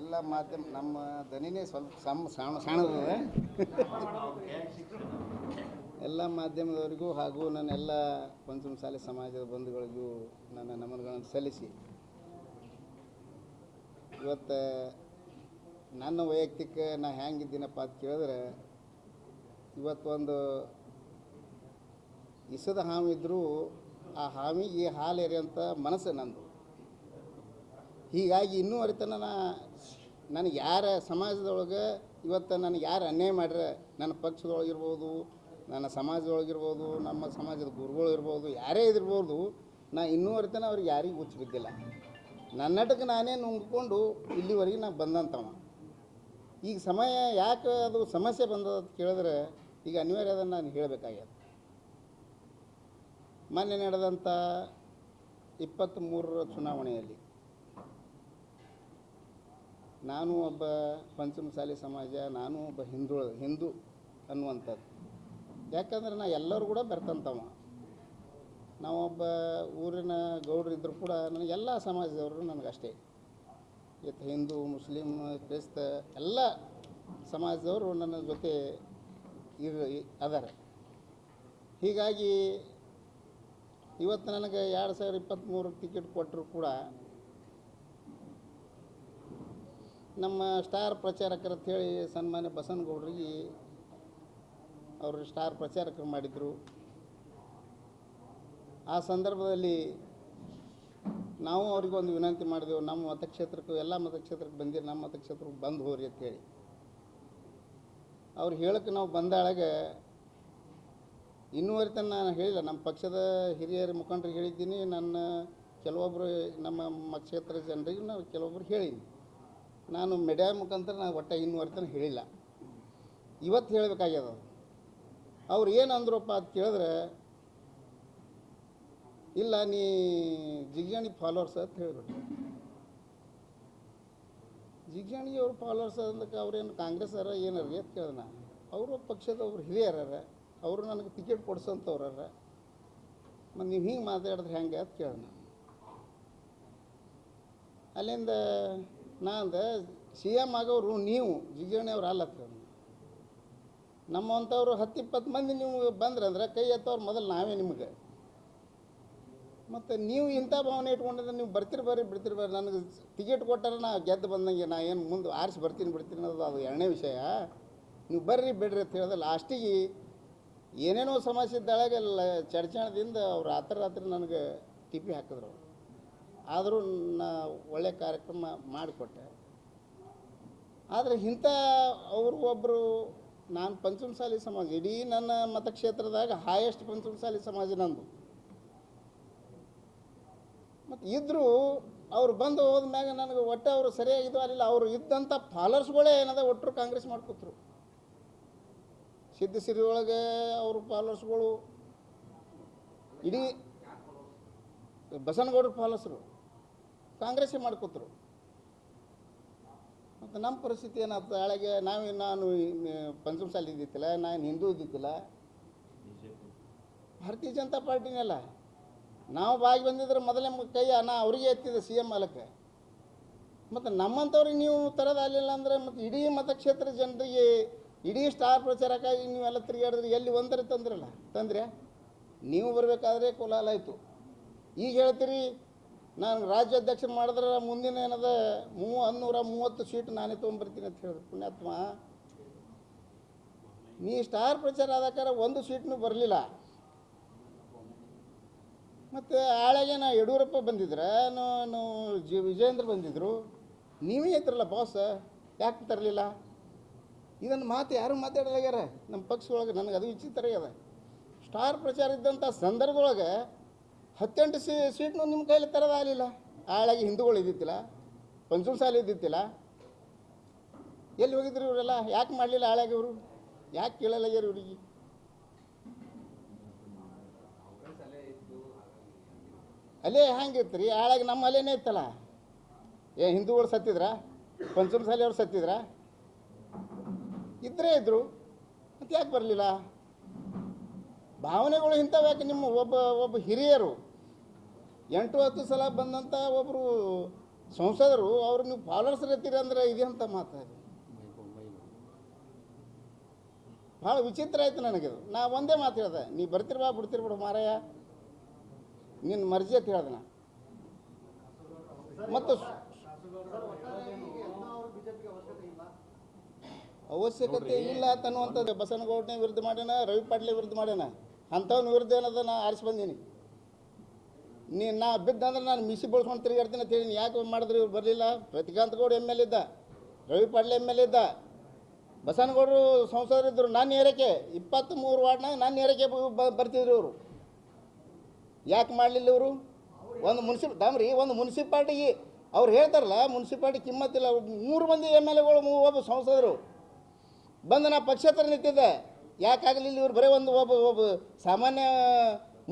ಎಲ್ಲ ಮಾಧ್ಯಮ, ನಮ್ಮ ದನಿನೇ ಸ್ವಲ್ಪ ಸಣ್ಣ ಸಣ್ಣ ಸಣ್ಣದಿದೆ ಎಲ್ಲ ಮಾಧ್ಯಮದವರಿಗೂ ಹಾಗೂ ನನ್ನ ಎಲ್ಲ ಪಂಚಮಸಾಲಿ ಸಮಾಜದ ಬಂಧುಗಳಿಗೂ ನನ್ನ ನಮನಗಳನ್ನು ಸಲ್ಲಿಸಿ. ಇವತ್ತು ನನ್ನ ವೈಯಕ್ತಿಕ ನಾ ಹೆಂಗಿದ್ದೀನಪ್ಪ ಅಂತ ಕೇಳಿದ್ರೆ ಇವತ್ತೊಂದು ಇಸದ ಹಾವು ಇದ್ದರೂ ಆ ಹಾವಿಗೆ ಹಾಲು ಎರೆಯಂಥ ಮನಸ್ಸು ನಂದು. ಹೀಗಾಗಿ ಇನ್ನೂ ಅರಿತನ ನಾನು ನನಗೆ ಯಾರ ಸಮಾಜದೊಳಗೆ ಇವತ್ತು ನನಗೆ ಯಾರು ಅನ್ಯಾಯ ಮಾಡ್ರೆ ನನ್ನ ಪಕ್ಷದೊಳಗಿರ್ಬೋದು ನನ್ನ ಸಮಾಜದೊಳಗಿರ್ಬೋದು ನಮ್ಮ ಸಮಾಜದ ಗುರುಗಳು ಇರ್ಬೋದು, ಯಾರೇ ಇದಿರ್ಬೋದು ನಾ ಇನ್ನೂ ಅರಿತನ ಅವ್ರಿಗೆ ಯಾರಿಗೂ ಹುಚ್ಚು ಬಿದ್ದಿಲ್ಲ. ನನ್ನಟಕ್ಕೆ ನಾನೇ ನುಂಗ್ಕೊಂಡು ಇಲ್ಲಿವರೆಗೆ ನಾನು ಬಂದಂಥವ ಈಗ ಸಮಯ ಯಾಕೆ ಅದು ಸಮಸ್ಯೆ ಬಂದದ ಅಂತ ಕೇಳಿದ್ರೆ ಈಗ ಅನಿವಾರ್ಯ ಅದನ್ನು ನಾನು ಹೇಳಬೇಕಾಗ್ಯದ. ಮೊನ್ನೆ ನಡೆದಂಥ ಇಪ್ಪತ್ತ್ಮೂರರ ಚುನಾವಣೆಯಲ್ಲಿ ನಾನು ಒಬ್ಬ ಪಂಚಮಸಾಲಿ ಸಮಾಜ, ನಾನು ಒಬ್ಬ ಹಿಂದೂ ಹಿಂದೂ ಅನ್ನುವಂಥದ್ದು. ಯಾಕಂದ್ರೆ ನಾ ಎಲ್ಲರೂ ಕೂಡ ಬೆರ್ತಂತವ ನಾವೊಬ್ಬ ಊರಿನ ಗೌಡ್ರು ಇದ್ದರೂ ಕೂಡ ನನಗೆ ಎಲ್ಲ ಸಮಾಜದವರು ನನಗಷ್ಟೇ. ಇವತ್ತು ಹಿಂದೂ ಮುಸ್ಲಿಮ್ ಕ್ರಿಸ್ತ ಎಲ್ಲ ಸಮಾಜದವರು ನನ್ನ ಜೊತೆ ಇರ ಅದಾರೆ. ಹೀಗಾಗಿ ಇವತ್ತು ನನಗೆ ಎರಡು ಸಾವಿರದ ಇಪ್ಪತ್ತ್ಮೂರು ಟಿಕೆಟ್ ಕೊಟ್ಟರು ಕೂಡ ನಮ್ಮ ಸ್ಟಾರ್ ಪ್ರಚಾರಕರು ಹೇಳಿ ಸನ್ಮಾನ್ಯ ಬಸನಗೌಡರಿಗೆ ಅವರು ಸ್ಟಾರ್ ಪ್ರಚಾರಕರು ಮಾಡಿದರು. ಆ ಸಂದರ್ಭದಲ್ಲಿ ನಾವು ಅವ್ರಿಗೆ ಒಂದು ವಿನಂತಿ ಮಾಡಿದೆವು, ನಮ್ಮ ಮತಕ್ಷೇತ್ರಕ್ಕೂ, ಎಲ್ಲ ಮತಕ್ಷೇತ್ರಕ್ಕೆ ಬಂದಿರಿ, ನಮ್ಮ ಮತಕ್ಷೇತ್ರಕ್ಕೆ ಬಂದು ಹೋಗ್ರಿ ಅಂತೇಳಿ ಅವ್ರು ಹೇಳಕ್ಕೆ ನಾವು ಬಂದಾಳಾಗ ಇನ್ನೂವರೆ ನಾನು ಹೇಳಿಲ್ಲ, ನಮ್ಮ ಪಕ್ಷದ ಹಿರಿಯರ ಮುಖಂಡರಿಗೆ ಹೇಳಿದ್ದೀನಿ, ನನ್ನ ಕೆಲವೊಬ್ಬರು ನಮ್ಮ ಮತಕ್ಷೇತ್ರ ಜನರಿಗೆ ನಾವು ಕೆಲವೊಬ್ಬರು ಹೇಳೀನಿ ನಾನು ಮೆಡಿಯಾ ಮುಖಾಂತರ ನಾನು ಒಟ್ಟೆ ಇನ್ನೂವರೆ ತನಕ ಹೇಳಿಲ್ಲ. ಇವತ್ತು ಹೇಳಬೇಕಾಗ್ಯದ ಅವ್ರು ಏನು ಅಂದ್ರಪ್ಪ ಅಂತ ಕೇಳಿದ್ರೆ, ಇಲ್ಲ ನೀ ಜಿಗ್ಜಾಣಿ ಫಾಲೋವರ್ಸ್ ಅಂತ ಹೇಳಿಬಿಟ್ಟು ಜಿಗ್ಜಾಣಿ ಅವ್ರು ಫಾಲೋವರ್ಸ್ ಅಂದಕ್ಕೆ ಅವ್ರೇನು ಕಾಂಗ್ರೆಸ್ ಅರ ಏನಾರ ಅಂತ ಕೇಳಿದೆ ನಾನು ಅವರು ಪಕ್ಷದ ಅವ್ರು ಹಿರಿಯರ ಅವರು ನನಗೆ ಟಿಕೆಟ್ ಕೊಡ್ಸೋಂಥವ್ರ ಮತ್ತು ನೀವು ಹಿಂಗೆ ಮಾತಾಡಿದ್ರೆ ಹೆಂಗೆ ಅಂತ ಕೇಳಿದೆ ನಾನು ಅಲ್ಲಿಂದ ನಾ ಅಂದೆ ಸಿ ಎಂ ಆಗೋರು ನೀವು ಜಿಗ್ಜಾಣಿ ಅಲ್ಲತ್ತ ನಮ್ಮಂಥವ್ರು ಹತ್ತು ಇಪ್ಪತ್ತು ಮಂದಿ ನೀವು ಬಂದ್ರೆ ಅಂದ್ರೆ ಕೈ ಎತ್ತವ್ರು ಮೊದಲು ನಾವೇ ನಿಮಗೆ. ಮತ್ತು ನೀವು ಇಂಥ ಭಾವನೆ ಇಟ್ಕೊಂಡಿದ್ರೆ ನೀವು ಬರ್ತೀರಿ ಬರ್ರಿ ನನಗೆ ಟಿಕೆಟ್ ಕೊಟ್ಟಾರ ನಾ ಗೆದ್ದು ಬಂದಂಗೆ, ನಾ ಏನು ಮುಂದೆ ಆರಿಸಿ ಬರ್ತೀನಿ, ಬಿಡ್ತೀನಿ ಅನ್ನೋದು ಅದು ಎರಡನೇ ವಿಷಯ. ನೀವು ಬರ್ರಿ, ಬಿಡ್ರಿ ಅಂತ ಹೇಳಿದ್ರೆ ಲಾಸ್ಟಿಗೆ ಏನೇನೋ ಸಮಸ್ಯೆ ಇದ್ದಾಳಾಗೆಲ್ಲ ಚಡ್ಚಾಣದಿಂದ ಅವ್ರು ರಾತ್ರಿ ರಾತ್ರಿ ನನಗೆ ಟಿಪಿ ಹಾಕಿದ್ರು ಆದರೂ ನಾ ಒಳ್ಳೆ ಕಾರ್ಯಕ್ರಮ ಮಾಡಿಕೊಟ್ಟೆ. ಆದರೆ ಇಂಥ ಅವರು ಒಬ್ಬರು ನಾನು ಪಂಚಮಸಾಲಿ ಸಮಾಜ, ಇಡೀ ನನ್ನ ಮತಕ್ಷೇತ್ರದಾಗ ಹಾಯೆಸ್ಟ್ ಪಂಚಮಸಾಲಿ ಸಮಾಜ ನಂದು. ಮತ್ತು ಇದ್ದರೂ ಅವ್ರು ಬಂದು ಹೋದ್ಮ್ಯಾಗ ನನಗೆ ಒಟ್ಟು ಅವರು ಸರಿಯಾಗಿದ್ದು ಅಲ್ಲಿಲ್ಲ ಅವರು ಇದ್ದಂಥ ಫಾಲೋರ್ಸ್ಗಳೇ ಏನದ ಒಟ್ಟರು ಕಾಂಗ್ರೆಸ್ ಮಾಡ್ಕೊತ್ರು ಸಿದ್ಧಸಿರಿ ಒಳಗೆ ಅವ್ರ ಫಾಲೋರ್ಸ್ಗಳು ಇಡೀ ಬಸನಗೌಡ್ರ ಫಾಲೋಸ್ರು ಕಾಂಗ್ರೆಸ್ಸೇ ಮಾಡ್ಕೊತರು ಮತ್ತು ನಮ್ಮ ಪರಿಸ್ಥಿತಿ ಏನಾಗ್ತದೆ ನಾಳೆಗೆ ನಾವು, ನಾನು ಪಂಚಮಸಾಲಿ ಇದ್ದಿತ್ತಿಲ್ಲ, ನಾನು ಹಿಂದೂ ಇದ್ದಿತ್ತಿಲ್ಲ. ಭಾರತೀಯ ಜನತಾ ಪಾರ್ಟಿನೆಲ್ಲ ನಾವು ಬಾಗಿ ಬಂದಿದ್ರೆ ಮೊದಲೇ ಕೈ ನಾ ಅವರಿಗೆ ಎತ್ತಿದೆ ಸಿ ಎಂ ಮಾಲಕ್ಕೆ ಮತ್ತು ನಮ್ಮಂಥವ್ರಿಗೆ ನೀವು ತರೋದು ಆಗಲಿಲ್ಲ ಅಂದರೆ ಮತ್ತು ಇಡೀ ಮತಕ್ಷೇತ್ರ ಜನರಿಗೆ, ಇಡೀ ಸ್ಟಾರ್ ಪ್ರಚಾರಕ್ಕಾಗಿ ನೀವೆಲ್ಲ ತಿರುಗಾಡಿದ್ರೆ ಎಲ್ಲಿ ಒಂದರೆ ತಂದ್ರಲ್ಲ ತಂದ್ರೆ? ನೀವು ಬರಬೇಕಾದ್ರೆ ಕೋಲಾಲ ಆಯಿತು. ಈಗ ಹೇಳ್ತೀರಿ ನಾನು ರಾಜ್ಯಾಧ್ಯಕ್ಷ ಮಾಡಿದ್ರೆ ಮುಂದಿನ ಏನದ ಮೂವ ಹನ್ನೂರ ಮೂವತ್ತು ಸೀಟ್ ನಾನೇ ತೊಗೊಂಬರ್ತೀನಿ ಅಂತ ಹೇಳಿದ್ರು. ಪುಣ್ಯಾತ್ಮ, ನೀ ಸ್ಟಾರ್ ಪ್ರಚಾರ ಆದಕಾರ ಒಂದು ಸೀಟ್ನೂ ಬರಲಿಲ್ಲ. ಮತ್ತು ಆಳೆಗೆ ನಾ ಯಡಿಯೂರಪ್ಪ ಬಂದಿದ್ರೆ ಜಿ ವಿಜೇಂದ್ರ ಬಂದಿದ್ದರು ನೀವೇ ಇದ್ರಲ್ಲ ಬಾಸ್ ಯಾಕೆ ತರಲಿಲ್ಲ? ಇದನ್ನು ಮಾತು ಯಾರು ಮಾತಾಡಲಾಗ್ಯಾರ ನಮ್ಮ ಪಕ್ಷದೊಳಗೆ ನನಗೆ ಅದು ವಿಚಿತ್ರ ಅದ ಸ್ಟಾರ್ ಪ್ರಚಾರ ಇದ್ದಂಥ ಸಂದರ್ಭದೊಳಗೆ ಹತ್ತೆಂಟು ಸೀ, ಸೀಟ್ನು ನಿಮ್ಮ ಕೈಲಿ ತರೋದಾಗಲಿಲ್ಲ ಆಳಾಗಿ ಹಿಂದೂಗಳು ಇದ್ದಿತ್ತಿಲ್ಲ ಪಂಚಮಸಾಲಿ ಇದ್ದಿತ್ತಿಲ್ಲ ಎಲ್ಲಿ ಹೋಗಿದ್ರು ಇವರೆಲ್ಲ? ಯಾಕೆ ಮಾಡಲಿಲ್ಲ ಆಳಾಗಿ ಇವರು? ಯಾಕೆ ಕೇಳಲ್ಲ ಇವರಿಗೆ? ಅಲ್ಲೇ ಹೆಂಗಿತ್ತು ರೀ ಆಳಾಗಿ ನಮ್ಮ ಅಲ್ಲೇನೇ ಇತ್ತಲ್ಲ? ಏ, ಹಿಂದೂಗಳು ಸತ್ತಿದ್ರ? ಪಂಚಮಸಾಲಿ ಅವ್ರು ಸತ್ತಿದ್ರ? ಇದ್ರೆ ಇದ್ರು. ಮತ್ತೆ ಯಾಕೆ ಬರಲಿಲ್ಲ? ಭಾವನೆಗಳು ಇಂಥವು ಯಾಕೆ ನಿಮ್ಮ ಒಬ್ಬ ಒಬ್ಬ ಹಿರಿಯರು? ಎಂಟು, ಹತ್ತು ಸಲ ಬಂದಂಥ ಒಬ್ಬರು ಸಂಸದರು, ಅವ್ರು ನೀವು ಫಾಲೋರ್ಸ್ ಇರ್ತೀರಿ ಅಂದ್ರೆ ಇದೆ ಅಂತ ಮಾತು ಅದು? ಭಾಳ ವಿಚಿತ್ರ ಆಯ್ತು ನನಗಿದು ನಾ ಒಂದೇ ಮಾತು ಹೇಳ್ದೆ, ನೀ ಬರ್ತಿರ್ಬಾ ಬಿಡ್ತಿರ್ಬಿಡು ಮಾರಾಯ. ನಿನ್ನ ಮರ್ಜಿ ಅಂತ ಹೇಳ್ದೆ ನಾ. ಮತ್ತು ಅವಶ್ಯಕತೆ ಇಲ್ಲ ತನ್ನುವಂಥದ್ದು. ಬಸನಗೌಡನ ವಿರುದ್ಧ ಮಾಡ್ಯಾನ, ರವಿ ಪಾಟ್ಲೆ ವಿರುದ್ಧ ಮಾಡ್ಯಾನ. ಅಂಥವ್ನ ವಿರುದ್ಧ ಏನದ ನಾ ಆರಿಸಿ ಬಂದೀನಿ. ನೀ ನಾ ಬಿದ್ದಂದ್ರೆ ನಾನು ಮಿಸಿ ಬಳಸ್ಕೊಂಡು ತಿರುಗಾಡ್ತೀನಿ ಅಂತ ಯಾಕೆ ಮಾಡಿದ್ರು ಇವ್ರು ಬರಲಿಲ್ಲ? ಪ್ರತಿಕಾಂತ್ ಗೌಡ ಎಂ ಎಲ್ ಇದ್ದ, ರವಿ ಪಾಟ್ಲೆ ಎಂ ಎಲ್ ಇದ್ದ ಬಸನಗೌಡರು ಸಂಸದರಿದ್ದರು ನಾನು ಏರಿಕೆ ಇಪ್ಪತ್ತ್ ಮೂರು ವಾರ್ಡ್ನಾಗ ನಾನು ಏರಿಕೆ ಬರ್ತಿದ್ರು ಇವರು. ಯಾಕೆ ಮಾಡಲಿಲ್ಲ ಇವರು? ಒಂದು ಮುನ್ಸಿಪ್, ದಾಮ್ರಿ, ಒಂದು ಮುನ್ಸಿಪಾಲ್ಟಿಗೆ ಅವ್ರು ಹೇಳ್ತಾರಲ್ಲ, ಮುನ್ಸಿಪಾಲ್ಟಿ ಕಿಮ್ಮತ್ತಿಲ್ಲ. ಮೂರು ಮಂದಿ ಎಂ ಎಲ್ ಎಗಳು ಒಬ್ಬ ಸಂಸದರು. ಬಂದು ನಾ ಪಕ್ಷೇತರ ನಿಂತಿದ್ದೆ. ಯಾಕಾಗಲಿಲ್ಲ ಇವ್ರು ಬರೀ ಒಂದು ಒಬ್ಬ ಒಬ್ಬ ಸಾಮಾನ್ಯ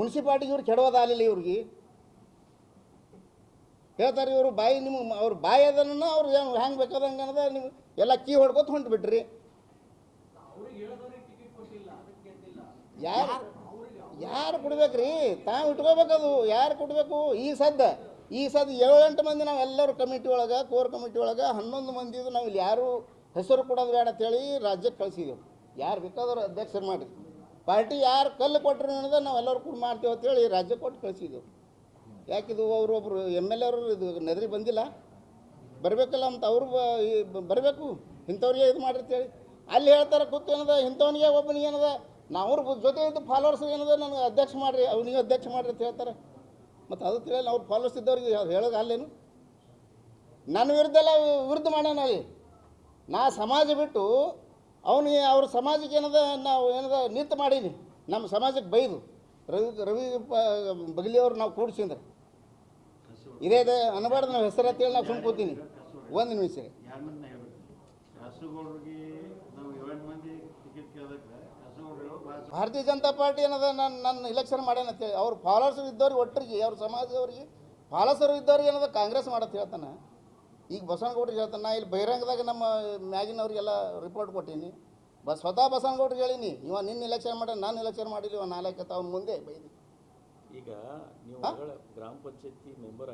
ಮುನ್ಸಿಪಾಲ್ಟಿಗೆ ಇವ್ರು ಕೆಡೋದಾಗಲಿಲ್ಲ ಇವ್ರಿಗೆ. ಹೇಳ್ತಾರೆ ಇವರು ಬಾಯಿ ನಿಮ್ಗೆ ಅವ್ರ ಬಾಯಿ ಅದನ್ನು ಅವ್ರು ಹೆಂಗೆ ಬೇಕಾದಂಗೆ ಅನ್ನೋದ ನೀವು ಎಲ್ಲ ಕೀ ಹೊಡ್ಕೊತ ಹೊಂಟು ಬಿಟ್ರಿ ಯಾರು ಯಾರು ಕೊಡ್ಬೇಕ್ರಿ? ತಾವು ಇಟ್ಕೋಬೇಕದು. ಯಾರು ಕೊಡಬೇಕು? ಈ ಸದ್ದ. ಈ ಸದ್ದ ಏಳೆಂಟು ಮಂದಿ ನಾವು ಎಲ್ಲರೂ ಕಮಿಟಿ ಒಳಗೆ, ಕೋರ್ ಕಮಿಟಿ ಒಳಗೆ ಹನ್ನೊಂದು ಮಂದಿದು ನಾವು ಇಲ್ಲಿ ಯಾರು ಹೆಸರು ಕೊಡೋದು ಬೇಡ ಅಂತೇಳಿ ರಾಜ್ಯಕ್ಕೆ ಕಳಿಸಿದೆವು ಯಾರು ಬೇಕಾದವ್ರು ಅಧ್ಯಕ್ಷರು ಮಾಡಿ ಪಾರ್ಟಿ ಯಾರು ಕಲ್ಲು ಕೊಟ್ಟರು ಅನ್ನೋದು ನಾವು ಎಲ್ಲರೂ ಕೂಡ ಮಾಡ್ತೀವಿ ಅಂತೇಳಿ ರಾಜ್ಯ ಕೊಟ್ಟು ಕಳಿಸಿದ್ದೆವು ಯಾಕಿದು ಅವರು ಒಬ್ಬರು ಎಂ ಎಲ್ ಅವರು ಇದು ನೆದರಿ ಬಂದಿಲ್ಲ? ಬರಬೇಕಲ್ಲ ಅಂತ ಅವರು ಬರಬೇಕು. ಇಂಥವ್ರಿಗೆ ಇದು ಮಾಡಿರ್ತೇಳಿ ಅಲ್ಲಿ ಹೇಳ್ತಾರೆ ಕೂತು ಏನದ, ಇಂಥವನಿಗೆ ಒಬ್ಬನಿಗೆ ಏನದ, ನಾವು ಅವ್ರ ಜೊತೆ ಇದ್ದು ಫಾಲೋವರ್ಸ್ ಏನದ ನನಗೆ ಅಧ್ಯಕ್ಷ ಮಾಡಿರಿ, ಅವನಿಗೆ ಅಧ್ಯಕ್ಷ ಮಾಡಿರಿ ಅಂತ ಹೇಳ್ತಾರೆ. ಮತ್ತು ಅದು ತಿಳಿಯಲ್ಲ, ಅವ್ರು ಫಾಲೋವರ್ಸ್ ಇದ್ದವ್ರಿಗೆ ಹೇಳೋದು ಅಲ್ಲೇನು? ನನ್ನ ವಿರುದ್ಧ ಎಲ್ಲ ವಿರುದ್ಧ ಮಾಡ್ಯಾನ ಅಲ್ಲಿ ನಾ ಸಮಾಜ ಬಿಟ್ಟು ಅವನಿಗೆ ಅವ್ರ ಸಮಾಜಕ್ಕೆ ಏನದ ನಾವು ಏನದ ನಿಂತು ಮಾಡೀನಿ. ನಮ್ಮ ಸಮಾಜಕ್ಕೆ ಬೈದು. ರವಿ ರವಿ ಬಗಲಿಯವ್ರು ನಾವು ಕೂಡಿಸಿದ್ರೆ. ಇದೇ ಇದೆ ಅನ್ಬಾರ್ದು ನಾವು ಹೆಸರು ಅಂತೇಳಿ ನಾವು ಸುಮ್ಮನೆ ಕೂತೀನಿ. ಒಂದು ನಿಮಿಷ ಭಾರತೀಯ ಜನತಾ ಪಾರ್ಟಿ ಏನದ ನಾನು ನನ್ನ ಇಲೆಕ್ಷನ್ ಮಾಡ್ಯಾನಂತ ಅಂತೇಳಿ ಅವ್ರ ಫಾಲೋರ್ಸ್ ಇದ್ದವ್ರಿಗೆ ಒಟ್ಟರಿಗೆ ಅವ್ರ ಸಮಾಜದವ್ರಿಗೆ ಫಾಲೋಸರು ಇದ್ದವ್ರಿಗೆ ಏನದ ಕಾಂಗ್ರೆಸ್ ಮಾಡತ್ತೆ ಹೇಳ್ತಾನೆ. ಈಗ ಬಸವನಗೌಡ್ರಿಗೆ ಹೇಳ್ತಾನೆ ನಾ ಇಲ್ಲಿ ಬಹಿರಂಗದಾಗ ನಮ್ಮ ಮ್ಯಾಗಿನವ್ರಿಗೆಲ್ಲ ರಿಪೋರ್ಟ್ ಕೊಟ್ಟೀನಿ. ಬಸ್ ಸ್ವತಃ ಬಸವನಗೌಡ್ರಿಗೆ ಹೇಳೀನಿ ಇವ ನಿನ್ನ ಇಲೆಕ್ಷನ್ ಮಾಡ ನಾನು ಇಲೆಕ್ಷನ್ ಮಾಡಿಲ್ಲ ಇವ ನಾಲ್ಕು ಅವ್ನ ಮುಂದೆ ಬೈದಿ. ಈಗ ನೀವು ಗ್ರಾಮ ಪಂಚಾಯತಿ ಮೆಂಬರ್